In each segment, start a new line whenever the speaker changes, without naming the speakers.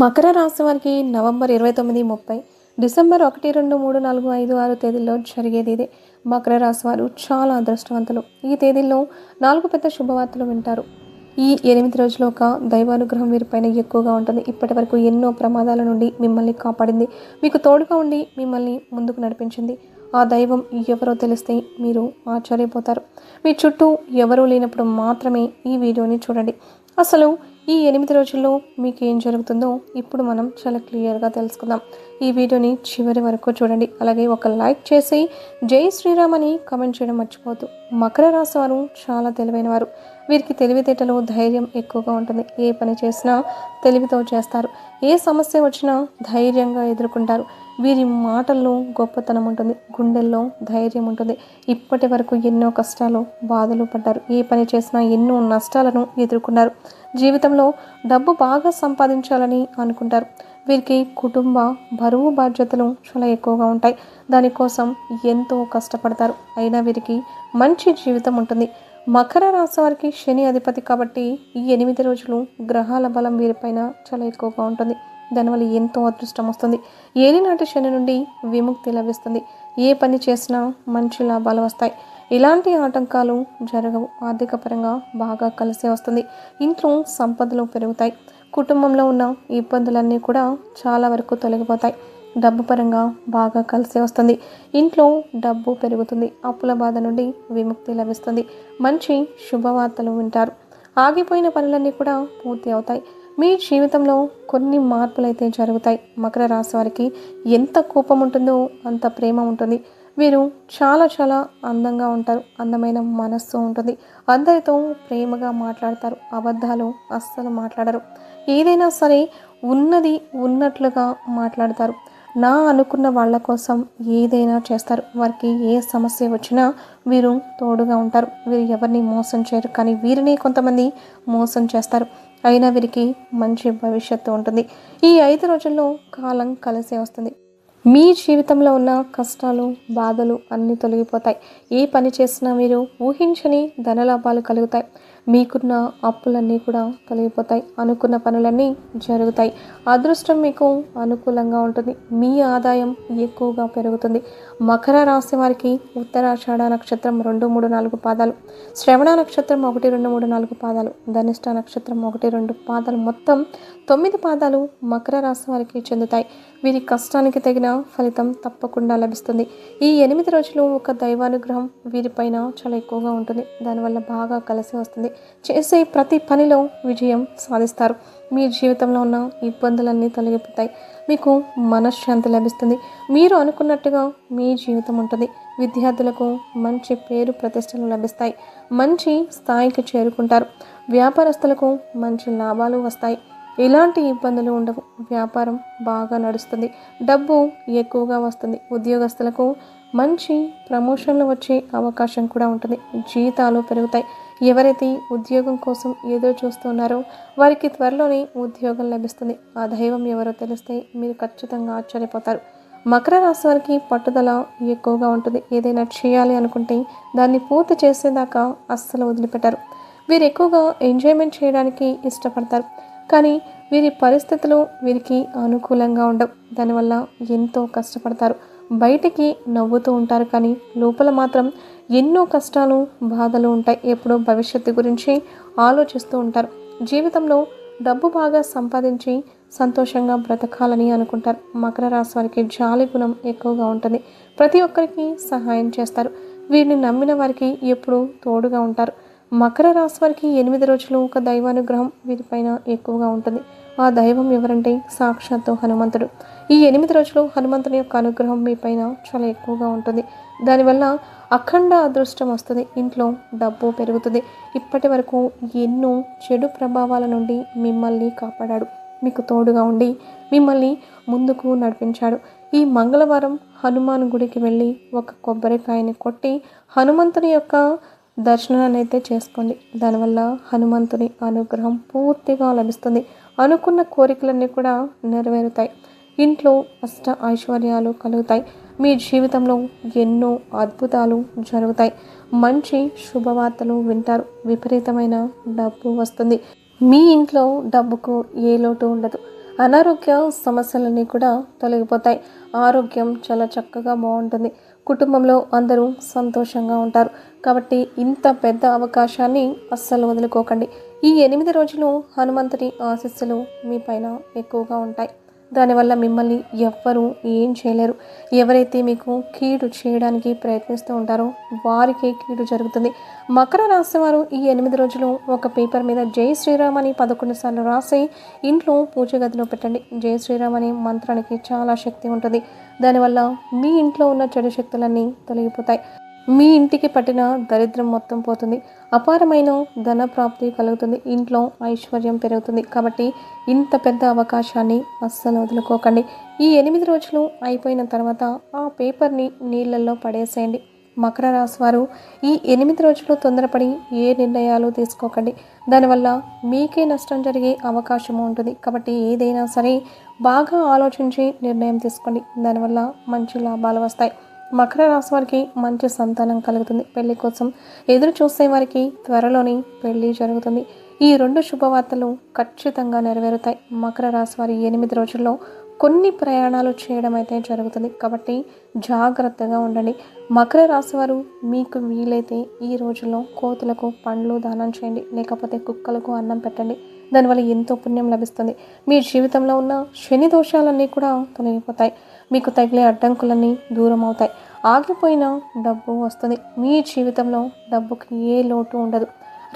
మకర రాశి వారికి నవంబర్ ఇరవై తొమ్మిది ముప్పై. డిసెంబర్ ఒకటి రెండు మూడు నాలుగు ఐదు ఆరు తేదీల్లో జరిగేది ఇదే. మకర రాశి వారు చాలా అదృష్టవంతులు. ఈ తేదీల్లో నాలుగు పెద్ద శుభవార్తలు వింటారు. ఈ ఎనిమిది రోజులు ఒక దైవానుగ్రహం వీరిపైన ఎక్కువగా ఉంటుంది. ఇప్పటి వరకు ఎన్నో ప్రమాదాల నుండి మిమ్మల్ని కాపాడింది. మీకు తోడుగా ఉండి మిమ్మల్ని ముందుకు నడిపించింది. ఆ దైవం ఎవరో తెలిస్తే మీరు ఆశ్చర్యపోతారు. మీ చుట్టూ ఎవరూ లేనప్పుడు మాత్రమే ఈ వీడియోని చూడండి. అసలు ఈ ఎనిమిది రోజుల్లో మీకు ఏం జరుగుతుందో ఇప్పుడు మనం చాలా క్లియర్గా తెలుసుకుందాం. ఈ వీడియోని చివరి వరకు చూడండి. అలాగే ఒక లైక్ చేసి జై శ్రీరామ్ అని కమెంట్ చేయడం మర్చిపోవద్దు. మకర రాశి వారు చాలా తెలివైన వారు. వీరికి తెలివితేటలు ధైర్యం ఎక్కువగా ఉంటుంది. ఏ పని చేసినా తెలివితో చేస్తారు. ఏ సమస్య వచ్చినా ధైర్యంగా ఎదుర్కొంటారు. వీరి మాటల్లో గొప్పతనం ఉంటుంది గుండెల్లో ధైర్యం ఉంటుంది. ఇప్పటి వరకు ఎన్నో కష్టాలు బాధలు పడ్డారు. ఏ పని చేసినా ఎన్నో నష్టాలను ఎదుర్కొన్నారు. జీవితంలో డబ్బు బాగా సంపాదించాలని అనుకుంటారు. వీరికి కుటుంబ బరువు బాధ్యతలు చాలా ఎక్కువగా ఉంటాయి. దానికోసం ఎంతో కష్టపడతారు. అయినా వీరికి మంచి జీవితం ఉంటుంది. మకర రాశి వారికి శని అధిపతి కాబట్టి ఈ ఎనిమిది రోజులు గ్రహాల బలం వీరిపైన చాలా ఎక్కువగా ఉంటుంది. దానివల్ల ఎంతో అదృష్టం వస్తుంది. ఏలినాటి శని నుండి విముక్తి లభిస్తుంది. ఏ పని చేసినా మంచి లాభాలు వస్తాయి. ఇలాంటి ఆటంకాలు జరగవు. ఆర్థిక పరంగా బాగా కలిసి వస్తుంది. ఇంట్లో సంపదలు పెరుగుతాయి. కుటుంబంలో ఉన్న ఇబ్బందులన్నీ కూడా చాలా వరకు తొలగిపోతాయి. డబ్బు పరంగా బాగా కలిసి వస్తుంది. ఇంట్లో డబ్బు పెరుగుతుంది. అప్పుల బాధ నుండి విముక్తి లభిస్తుంది. మంచి శుభవార్తలు వింటారు. ఆగిపోయిన పనులన్నీ కూడా పూర్తి అవుతాయి. మీ జీవితంలో కొన్ని మార్పులు అయితే జరుగుతాయి. మకర రాశి వారికి ఎంత కోపం ఉంటుందో అంత ప్రేమ ఉంటుంది. వీరు చాలా చాలా అందంగా ఉంటారు. అందమైన మనస్సు ఉంటుంది. అందరితో ప్రేమగా మాట్లాడతారు. అబద్ధాలు అస్సలు మాట్లాడరు. ఏదైనా సరే ఉన్నది ఉన్నట్లుగా మాట్లాడతారు. నా అనుకున్న వాళ్ళ కోసం ఏదైనా చేస్తారు. వారికి ఏ సమస్య వచ్చినా వీరు తోడుగా ఉంటారు. వీరు ఎవరిని మోసం చేయరు. కానీ వీరిని కొంతమంది మోసం చేస్తారు. అయినా వీరికి మంచి భవిష్యత్తు ఉంటుంది. ఈ ఐదు రోజుల్లో కాలం కలిసి వస్తుంది. మీ జీవితంలో ఉన్న కష్టాలు బాధలు అన్నీ తొలగిపోతాయి. ఏ పని చేసినా మీరు ఊహించని ధనలాభాలు కలుగుతాయి. మీకున్న అప్పులన్నీ కూడా తొలగిపోతాయి. అనుకున్న పనులన్నీ జరుగుతాయి. అదృష్టం మీకు అనుకూలంగా ఉంటుంది. మీ ఆదాయం ఎక్కువగా పెరుగుతుంది. మకర రాశి వారికి ఉత్తరాషాఢ నక్షత్రం రెండు మూడు నాలుగు పాదాలు. శ్రవణ నక్షత్రం ఒకటి రెండు మూడు నాలుగు పాదాలు. ధనిష్ట నక్షత్రం ఒకటి రెండు పాదాలు. మొత్తం తొమ్మిది పాదాలు మకర రాశి వారికి చెందుతాయి. వీరి కష్టానికి తగిన ఫలితం తప్పకుండా లభిస్తుంది. ఈ ఎనిమిది రోజులు ఒక దైవానుగ్రహం వీరిపైన చాలా ఎక్కువగా ఉంటుంది. దానివల్ల బాగా కలిసి వస్తుంది. చేసే ప్రతి పనిలో విజయం సాధిస్తారు. మీ జీవితంలో ఉన్న ఇబ్బందులన్నీ తొలగిపోతాయి. మీకు మనశ్శాంతి లభిస్తుంది. మీరు అనుకున్నట్టుగా మీ జీవితం ఉంటుంది. విద్యార్థులకు మంచి పేరు ప్రతిష్టలు లభిస్తాయి. మంచి స్థాయికి చేరుకుంటారు. వ్యాపారస్తులకు మంచి లాభాలు వస్తాయి. ఎలాంటి ఇబ్బందులు ఉండవు. వ్యాపారం బాగా నడుస్తుంది. డబ్బు ఎక్కువగా వస్తుంది. ఉద్యోగస్తులకు మంచి ప్రమోషన్లు వచ్చే అవకాశం కూడా ఉంటుంది. జీతాలు పెరుగుతాయి. ఎవరైతే ఉద్యోగం కోసం ఎదురు చూస్తున్నారో వారికి త్వరలోనే ఉద్యోగం లభిస్తుంది. ఆ దైవం ఎవరో తెలిస్తే మీరు ఖచ్చితంగా ఆశ్చర్యపోతారు. మకర రాశి వారికి పట్టుదల ఎక్కువగా ఉంటుంది. ఏదైనా చేయాలి అనుకుంటే దాన్ని పూర్తి చేసేదాకా అస్సలు వదిలిపెట్టారు. వీరు ఎక్కువగా ఎంజాయ్మెంట్ చేయడానికి ఇష్టపడతారు. కానీ వీరి పరిస్థితులు వీరికి అనుకూలంగా ఉండవు. దానివల్ల ఎంతో కష్టపడతారు. బయటికి నవ్వుతూ ఉంటారు కానీ లోపల మాత్రం ఎన్నో కష్టాలు బాధలు ఉంటాయి. ఎప్పుడో భవిష్యత్తు గురించి ఆలోచిస్తూ ఉంటారు. జీవితంలో డబ్బు బాగా సంపాదించి సంతోషంగా బ్రతకాలని అనుకుంటారు. మకర రాశి వారికి జాలి గుణం ఎక్కువగా ఉంటుంది. ప్రతి ఒక్కరికి సహాయం చేస్తారు. వీరిని నమ్మిన వారికి ఎప్పుడూ తోడుగా ఉంటారు. మకర రాశి వారికి ఎనిమిది రోజులు ఒక దైవానుగ్రహం వీరిపైన ఎక్కువగా ఉంటుంది. ఆ దైవం ఎవరంటే సాక్షాత్తు హనుమంతుడు. ఈ ఎనిమిది రోజులు హనుమంతుని యొక్క అనుగ్రహం మీ పైన చాలా ఎక్కువగా ఉంటుంది. దానివల్ల అఖండ అదృష్టం వస్తుంది. ఇంట్లో డబ్బు పెరుగుతుంది. ఇప్పటి వరకు ఎన్నో చెడు ప్రభావాల నుండి మిమ్మల్ని కాపాడాడు. మీకు తోడుగా ఉండి మిమ్మల్ని ముందుకు నడిపించాడు. ఈ మంగళవారం హనుమాన్ గుడికి వెళ్ళి ఒక కొబ్బరికాయని కొట్టి హనుమంతుని యొక్క దర్శనాన్ని అయితే చేసుకోండి. దానివల్ల హనుమంతుని అనుగ్రహం పూర్తిగా లభిస్తుంది. అనుకున్న కోరికలన్నీ కూడా నెరవేరుతాయి. ఇంట్లో అష్ట ఐశ్వర్యాలు కలుగుతాయి. మీ జీవితంలో ఎన్నో అద్భుతాలు జరుగుతాయి. మంచి శుభవార్తలు వింటారు. విపరీతమైన డబ్బు వస్తుంది. మీ ఇంట్లో డబ్బుకు ఏ లోటు ఉండదు. అనారోగ్య సమస్యలన్నీ కూడా తొలగిపోతాయి. ఆరోగ్యం చాలా చక్కగా బాగుంటుంది. కుటుంబంలో అందరూ సంతోషంగా ఉంటారు. కాబట్టి ఇంత పెద్ద అవకాశాన్ని అస్సలు వదులుకోకండి. ఈ ఎనిమిది రోజులు హనుమంతుడి ఆశీస్సులు మీ పైన ఎక్కువగా ఉంటాయి. దానివల్ల మిమ్మల్ని ఎవ్వరూ ఏం చేయలేరు. ఎవరైతే మీకు కీడు చేయడానికి ప్రయత్నిస్తూ ఉంటారో వారికి కీడు జరుగుతుంది. మకర రాశి వారు ఈ ఎనిమిది రోజులు ఒక పేపర్ మీద జై శ్రీరామ్ అని పదకొండు సార్లు రాసి ఇంట్లో పూజ గదిలో పెట్టండి. జై శ్రీరామ్ అనే మంత్రానికి చాలా శక్తి ఉంటుంది. దానివల్ల మీ ఇంట్లో ఉన్న చెడు శక్తులన్నీ తొలగిపోతాయి. మీ ఇంటికి పట్టిన దరిద్రం మొత్తం పోతుంది. అపారమైన ధన ప్రాప్తి కలుగుతుంది. ఇంట్లో ఐశ్వర్యం పెరుగుతుంది. కాబట్టి ఇంత పెద్ద అవకాశాన్ని అస్సలు వదులుకోకండి. ఈ ఎనిమిది రోజులు అయిపోయిన తర్వాత ఆ పేపర్ని నీళ్ళల్లో పడేసేయండి. మకర రాశి వారు ఈ ఎనిమిది రోజులు తొందరపడి ఏ నిర్ణయాలు తీసుకోకండి. దానివల్ల మీకే నష్టం జరిగే అవకాశం ఉంటుంది. కాబట్టి ఏదైనా సరే బాగా ఆలోచించి నిర్ణయం తీసుకోండి. దానివల్ల మంచి లాభాలు వస్తాయి. మకర రాశి వారికి మంచి సంతానం కలుగుతుంది. పెళ్ళి కోసం ఎదురు చూసే వారికి త్వరలోనే పెళ్ళి జరుగుతుంది. ఈ రెండు శుభవార్తలు ఖచ్చితంగా నెరవేరుతాయి. మకర రాశి వారి ఎనిమిది రోజుల్లో కొన్ని ప్రయాణాలు చేయడం అయితే జరుగుతుంది. కాబట్టి జాగ్రత్తగా ఉండండి. మకర రాశి వారు మీకు వీలైతే ఈ రోజుల్లో కోతులకు పండ్లు దానం చేయండి. లేకపోతే కుక్కలకు అన్నం పెట్టండి. దానివల్ల ఎంతో పుణ్యం లభిస్తుంది. మీ జీవితంలో ఉన్న శని దోషాలన్నీ కూడా తొలగిపోతాయి. మీకు తగిలే అడ్డంకులన్నీ దూరం అవుతాయి ఆగిపోయిన డబ్బు వస్తుంది. మీ జీవితంలో డబ్బుకి ఏ లోటు ఉండదు.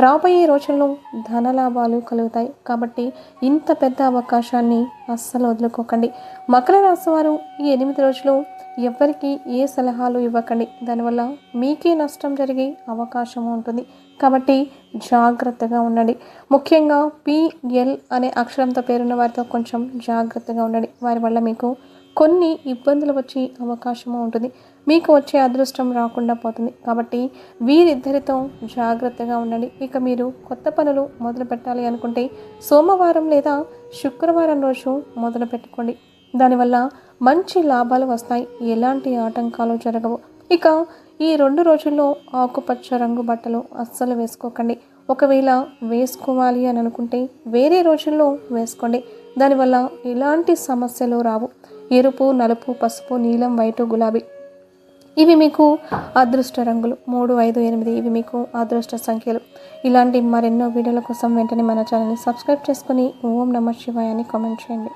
రాబోయే రోజుల్లో ధన లాభాలు కలుగుతాయి. కాబట్టి ఇంత పెద్ద అవకాశాన్ని అస్సలు వదులుకోకండి. మకర రాశి వారు ఈ ఎనిమిది రోజులు ఎవరికి ఏ సలహాలు ఇవ్వకండి. దానివల్ల మీకే నష్టం జరిగే అవకాశం ఉంటుంది. కాబట్టి జాగ్రత్తగా ఉండండి. ముఖ్యంగా పిఎల్ అనే అక్షరంతో పేరున్న వారితో కొంచెం జాగ్రత్తగా ఉండండి. వారి వల్ల మీకు కొన్ని ఇబ్బందులు వచ్చే అవకాశము ఉంటుంది. మీకు వచ్చే అదృష్టం రాకుండా పోతుంది. కాబట్టి వీరిద్దరితో జాగ్రత్తగా ఉండండి. ఇక మీరు కొత్త పనులు మొదలు పెట్టాలి అనుకుంటే సోమవారం లేదా శుక్రవారం రోజు మొదలు పెట్టుకోండి. దానివల్ల మంచి లాభాలు వస్తాయి. ఎలాంటి ఆటంకాలు జరగవు. ఇక ఈ రెండు రోజుల్లో ఆకుపచ్చ రంగు బట్టలు అస్సలు వేసుకోకండి. ఒకవేళ వేసుకోవాలి అని అనుకుంటే వేరే రోజుల్లో వేసుకోండి. దానివల్ల ఎలాంటి సమస్యలు రావు. ఎరుపు నలుపు పసుపు నీలం వైటు గులాబీ. ఇవి మీకు అదృష్ట రంగులు. మూడు ఐదు ఎనిమిది. ఇవి మీకు అదృష్ట సంఖ్యలు. ఇలాంటి మరెన్నో వీడియోల కోసం వెంటనే మన ఛానల్ని సబ్స్క్రైబ్ చేసుకుని ఓం నమ శివాయ అని కామెంట్ చేయండి.